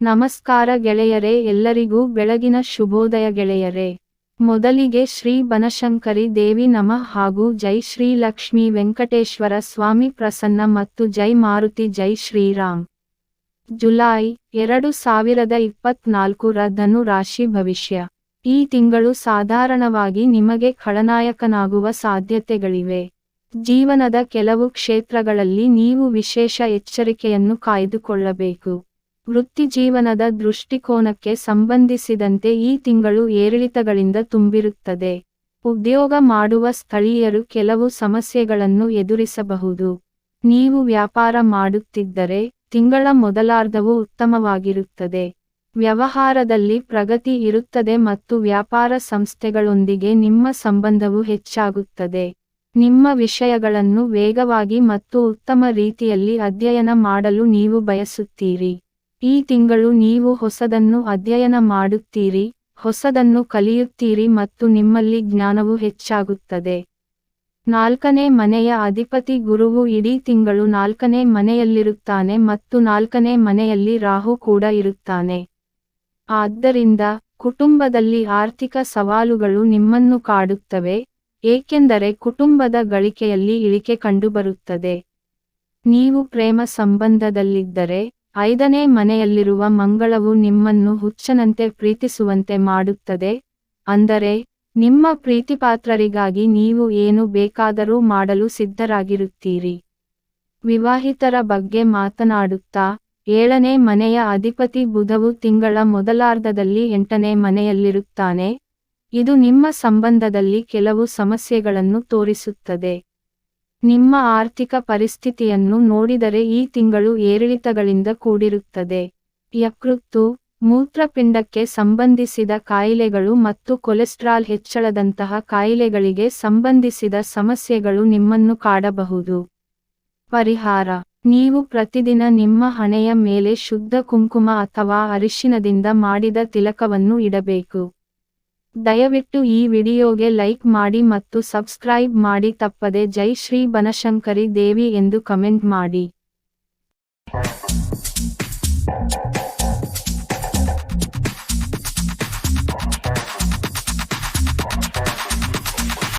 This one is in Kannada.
ನಮಸ್ಕಾರ ಗೆಳೆಯರೇ, ಎಲ್ಲರಿಗೂ ಬೆಳಗಿನ ಶುಭೋದಯ ಗೆಳೆಯರೇ. ಮೊದಲಿಗೆ ಶ್ರೀ ಬನಶಂಕರಿ ದೇವಿ ನಮಃ ಹಾಗೂ ಜೈ ಶ್ರೀ ಲಕ್ಷ್ಮೀ ವೆಂಕಟೇಶ್ವರ ಸ್ವಾಮಿ ಪ್ರಸನ್ನ ಮತ್ತು ಜೈ ಮಾರುತಿ, ಜೈ ಶ್ರೀರಾಮ್. ಜುಲೈ ಎರಡು ಸಾವಿರದ ಇಪ್ಪತ್ನಾಲ್ಕರ ಧನು ರಾಶಿ ಭವಿಷ್ಯ. ಈ ತಿಂಗಳು ಸಾಧಾರಣವಾಗಿ ನಿಮಗೆ ಖಳನಾಯಕನಾಗುವ ಸಾಧ್ಯತೆಗಳಿವೆ. ಜೀವನದ ಕೆಲವು ಕ್ಷೇತ್ರಗಳಲ್ಲಿ ನೀವು ವಿಶೇಷ ಎಚ್ಚರಿಕೆಯನ್ನು ಕಾಯ್ದುಕೊಳ್ಳಬೇಕು. ವೃತ್ತಿಜೀವನದ ದೃಷ್ಟಿಕೋನಕ್ಕೆ ಸಂಬಂಧಿಸಿದಂತೆ ಈ ತಿಂಗಳು ಏರಿಳಿತಗಳಿಂದ ತುಂಬಿರುತ್ತದೆ. ಉದ್ಯೋಗ ಮಾಡುವ ಸ್ಥಳೀಯರು ಕೆಲವು ಸಮಸ್ಯೆಗಳನ್ನು ಎದುರಿಸಬಹುದು. ನೀವು ವ್ಯಾಪಾರ ಮಾಡುತ್ತಿದ್ದರೆ ತಿಂಗಳ ಮೊದಲಾರ್ಧವು ಉತ್ತಮವಾಗಿರುತ್ತದೆ. ವ್ಯವಹಾರದಲ್ಲಿ ಪ್ರಗತಿ ಇರುತ್ತದೆ ಮತ್ತು ವ್ಯಾಪಾರ ಸಂಸ್ಥೆಗಳೊಂದಿಗೆ ನಿಮ್ಮ ಸಂಬಂಧವು ಹೆಚ್ಚಾಗುತ್ತದೆ. ನಿಮ್ಮ ವಿಷಯಗಳನ್ನು ವೇಗವಾಗಿ ಮತ್ತು ಉತ್ತಮ ರೀತಿಯಲ್ಲಿ ಅಧ್ಯಯನ ಮಾಡಲು ನೀವು ಬಯಸುತ್ತೀರಿ. ಈ ತಿಂಗಳು ನೀವು ಹೊಸದನ್ನು ಅಧ್ಯಯನ ಮಾಡುತ್ತೀರಿ, ಹೊಸದನ್ನು ಕಲಿಯುತ್ತೀರಿ ಮತ್ತು ನಿಮ್ಮಲ್ಲಿ ಜ್ಞಾನವು ಹೆಚ್ಚಾಗುತ್ತದೆ. ನಾಲ್ಕನೇ ಮನೆಯ ಅಧಿಪತಿ ಗುರುವು ಇಡೀ ತಿಂಗಳು ನಾಲ್ಕನೇ ಮನೆಯಲ್ಲಿರುತ್ತಾನೆ ಮತ್ತು ನಾಲ್ಕನೇ ಮನೆಯಲ್ಲಿ ರಾಹು ಕೂಡ ಇರುತ್ತಾನೆ. ಆದ್ದರಿಂದ ಕುಟುಂಬದಲ್ಲಿ ಆರ್ಥಿಕ ಸವಾಲುಗಳು ನಿಮ್ಮನ್ನು ಕಾಡುತ್ತವೆ, ಏಕೆಂದರೆ ಕುಟುಂಬದ ಗಳಿಕೆಯಲ್ಲಿ ಇಳಿಕೆ ಕಂಡುಬರುತ್ತದೆ. ನೀವು ಪ್ರೇಮ ಸಂಬಂಧದಲ್ಲಿದ್ದರೆ ಐದನೇ ಮನೆಯಲ್ಲಿರುವ ಮಂಗಳವು ನಿಮ್ಮನ್ನು ಹುಚ್ಚನಂತೆ ಪ್ರೀತಿಸುವಂತೆ ಮಾಡುತ್ತದೆ. ಅಂದರೆ, ನಿಮ್ಮ ಪ್ರೀತಿಪಾತ್ರರಿಗಾಗಿ ನೀವು ಏನು ಬೇಕಾದರೂ ಮಾಡಲು ಸಿದ್ಧರಾಗಿರುತ್ತೀರಿ. ವಿವಾಹಿತರ ಬಗ್ಗೆ ಮಾತನಾಡುತ್ತಾ, ಏಳನೇ ಮನೆಯ ಅಧಿಪತಿ ಬುಧವು ತಿಂಗಳ ಮೊದಲಾರ್ಧದಲ್ಲಿ ಎಂಟನೇ ಮನೆಯಲ್ಲಿರುತ್ತಾನೆ. ಇದು ನಿಮ್ಮ ಸಂಬಂಧದಲ್ಲಿ ಕೆಲವು ಸಮಸ್ಯೆಗಳನ್ನು ತೋರಿಸುತ್ತದೆ. ನಿಮ್ಮ ಆರ್ಥಿಕ ಪರಿಸ್ಥಿತಿಯನ್ನು ನೋಡಿದರೆ ಈ ತಿಂಗಳು ಏರಿಳಿತಗಳಿಂದ ಕೂಡಿರುತ್ತದೆ. ಯಕೃತ್ತು, ಮೂತ್ರಪಿಂಡಕ್ಕೆ ಸಂಬಂಧಿಸಿದ ಕಾಯಿಲೆಗಳು ಮತ್ತು ಕೊಲೆಸ್ಟ್ರಾಲ್ ಹೆಚ್ಚಳದಂತಹ ಕಾಯಿಲೆಗಳಿಗೆ ಸಂಬಂಧಿಸಿದ ಸಮಸ್ಯೆಗಳು ನಿಮ್ಮನ್ನು ಕಾಡಬಹುದು. ಪರಿಹಾರ, ನೀವು ಪ್ರತಿದಿನ ನಿಮ್ಮ ಹಣೆಯ ಮೇಲೆ ಶುದ್ಧ ಕುಂಕುಮ ಅಥವಾ ಅರಿಶಿನದಿಂದ ಮಾಡಿದ ತಿಲಕವನ್ನು ಇಡಬೇಕು. ದಯವಿಟ್ಟು ಈ ವಿಡಿಯೋಗೆ ಲೈಕ್ ಮಾಡಿ ಮತ್ತು ಸಬ್ಸ್ಕ್ರೈಬ್ ಮಾಡಿ ತಪ್ಪದೆ ಜೈ ಶ್ರೀ ಬನಶಂಕರಿ ದೇವಿ ಎಂದು ಕಮೆಂಟ್ ಮಾಡಿ.